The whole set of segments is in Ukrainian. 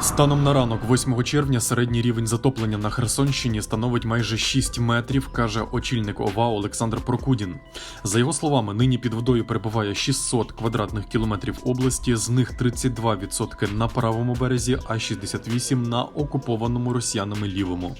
Станом на ранок, 8 червня, середній рівень затоплення на Херсонщині становить майже 6 метрів, каже очільник ОВА Олександр Прокудін. За його словами, нині під водою перебуває 600 квадратних кілометрів області, з них 32% на правому березі, а 68% на окупованому росіянами лівому.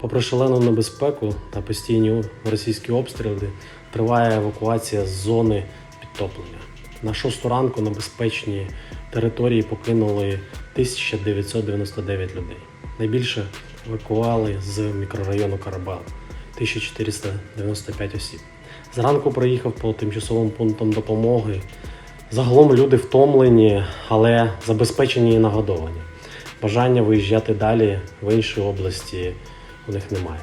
Попри шалену небезпеку та постійні російські обстріли, триває евакуація з зони підтоплення. На шосту ранку на безпечній території покинули 1999 людей. Найбільше евакуали з мікрорайону Карабал 1495 осіб. Зранку проїхав по тимчасовим пунктам допомоги. Загалом люди втомлені, але забезпечені і нагодовані. Бажання виїжджати далі в інші області у них немає.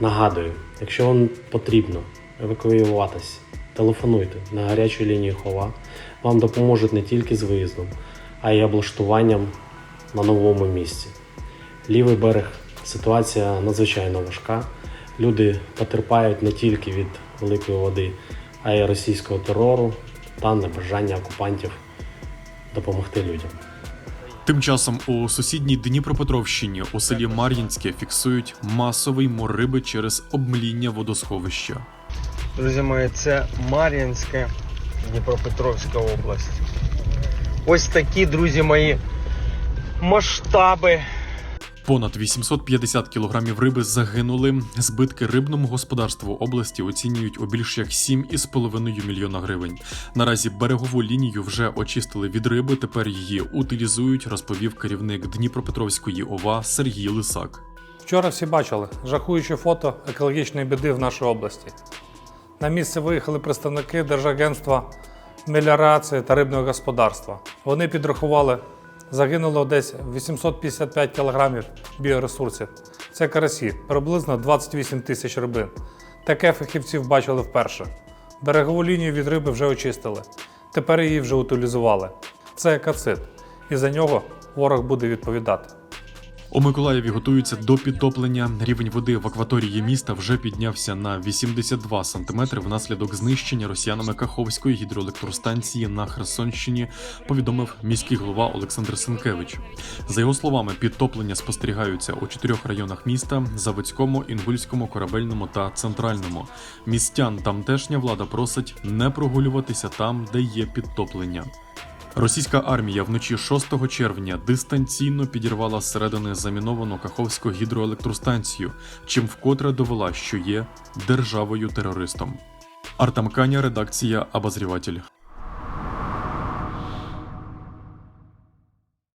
Нагадую, якщо вам потрібно евакуюватись, телефонуйте на гарячу лінію Хова. Вам допоможуть не тільки з виїздом, а й облаштуванням на новому місці. Лівий берег ситуація надзвичайно важка. Люди потерпають не тільки від великої води, а й російського терору та небажання окупантів допомогти людям. Тим часом у сусідній Дніпропетровщині у селі Мар'їнське фіксують масовий мор риби через обмління водосховища. Друзі мої, це Мар'їнське, Дніпропетровська область. Ось такі, друзі мої, масштаби. Понад 850 кілограмів риби загинули. Збитки рибному господарству області оцінюють у більш як 7,5 мільйона гривень. Наразі берегову лінію вже очистили від риби. Тепер її утилізують, розповів керівник Дніпропетровської ОВА Сергій Лисак. Вчора всі бачили жахуюче фото екологічної біди в нашій області. На місце виїхали представники Держагентства меліорації та рибного господарства. Вони підрахували, загинуло десь 855 кілограмів біоресурсів. Це карасі, приблизно 28 тисяч рибин. Таке фахівців бачили вперше. Берегову лінію від риби вже очистили. Тепер її вже утилізували. Це екацид, і за нього ворог буде відповідати. У Миколаєві готуються до підтоплення. Рівень води в акваторії міста вже піднявся на 82 сантиметри внаслідок знищення росіянами Каховської гідроелектростанції на Херсонщині. Повідомив міський голова Олександр Сенкевич. За його словами, підтоплення спостерігаються у чотирьох районах міста: Заводському, Інгульському, Корабельному та Центральному. Містян тамтешня влада просить не прогулюватися там, де є підтоплення. Російська армія вночі 6 червня дистанційно підірвала зсередини заміновану Каховську гідроелектростанцію, чим вкотре довела, що є державою терористом. Артамканя, редакція Обозріватель.